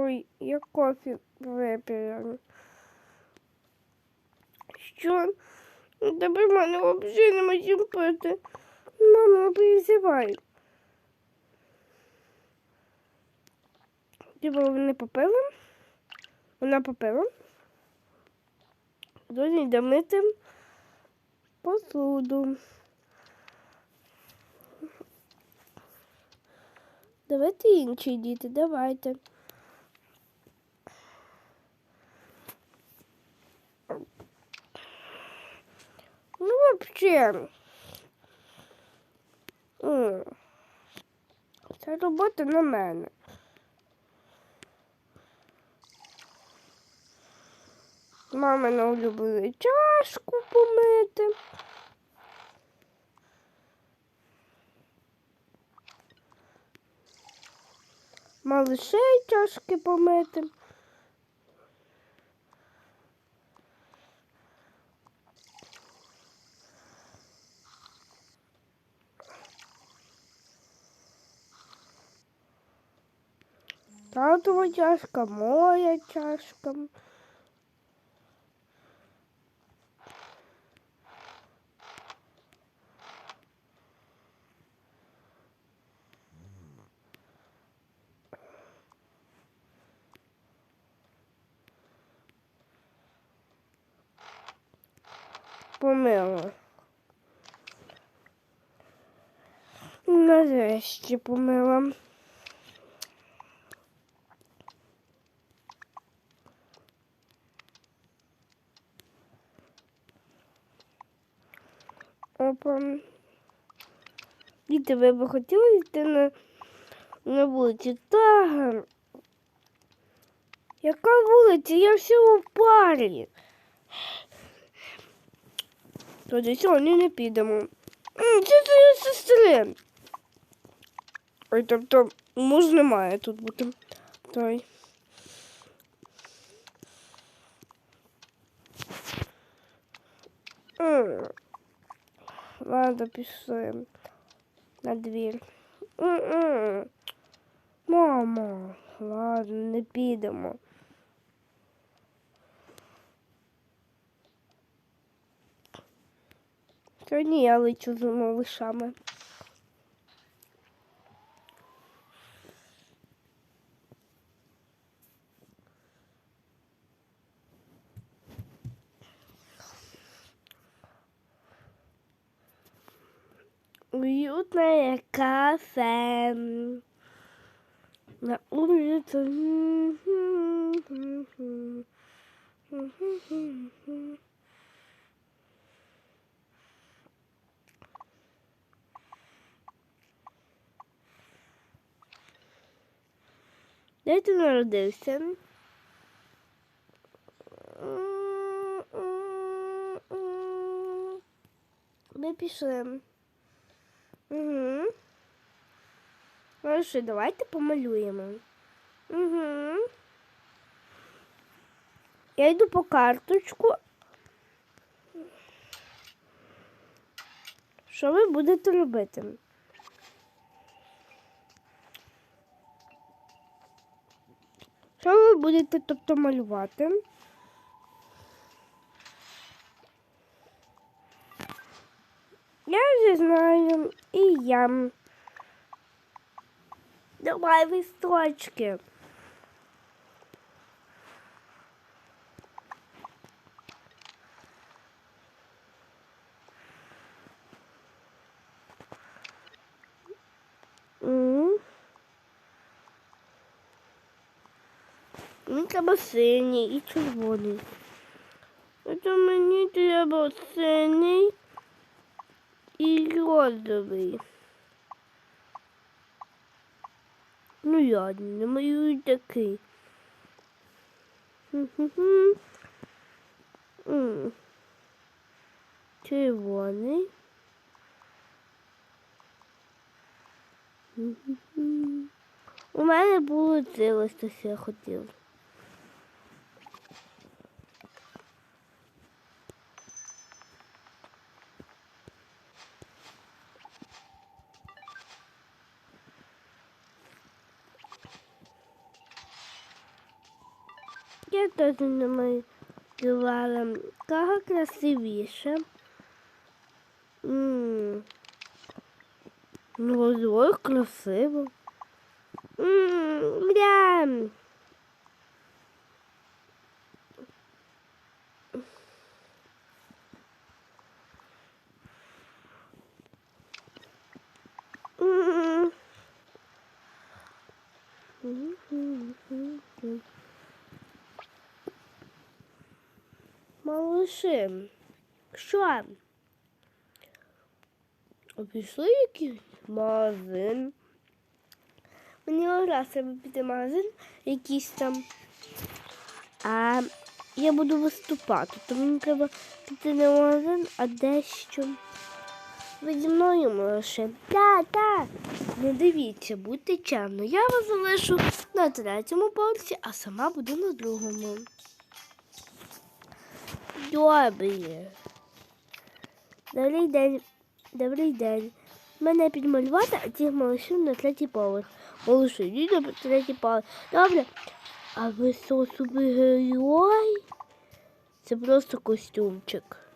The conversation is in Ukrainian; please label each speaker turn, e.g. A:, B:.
A: Ой, я кофе випила. Що? Ну, Тепер мене взагалі нема чим пити. Мама, не переживай. Типа вони попили? Вона попила. Тоді йде мити посуду. Давайте інші діти, давайте. Ну, вообще. Ця робота на мене. Мамина улюблена чашку помити. Малишей чашки помити. Татова чашка, моя чашка. Помила. Нарешті помила. Опа. Діти, ви б хотіли йти на, на вулиці? Так. Яка вулиця? Я все у парі. Тоді сьогодні не підемо. Це твої сестри. Ой, тобто муж не має тут бути. Той. М. Ладно, писаем на двір. М-м. Мама, ладно, не підемо. Сьогодні я лечу з малышами. Уютное кафе на улице. Де ти народився? Ми пішли. Угу. Ну давайте помалюємо. Угу. Я йду по карточку. Що ви будете робити? Що ви будете тобто малювати? Я вже знаю і я. Давай листочки. М. Мені треба синій і червоний. Це мені треба синій і розовий. Ну ладно, намалюю такий. Хм-хм-хм. Червоний. У мене було це ось те, що я хотів. Я теж намалювала. Кого красивіше. М. Ну, красиво. М, Бля. М. Малыши, що? Обійшли якийсь магазин. Мені раз треба піти в магазин якийсь там. А я буду виступати, то мені треба піти в магазин, а дещо. Ви зі мною малыши. Так, так. Не дивіться, будьте чемно. Я вас залишу на третьому поверсі, а сама буду на другому. Добре. Добрий день. Добрий день. Мене підмалювати, а цих малышів на третій поверх. Малыші, йдіть на третій поверх. Добре. А ви що, супергерой? Це просто костюмчик.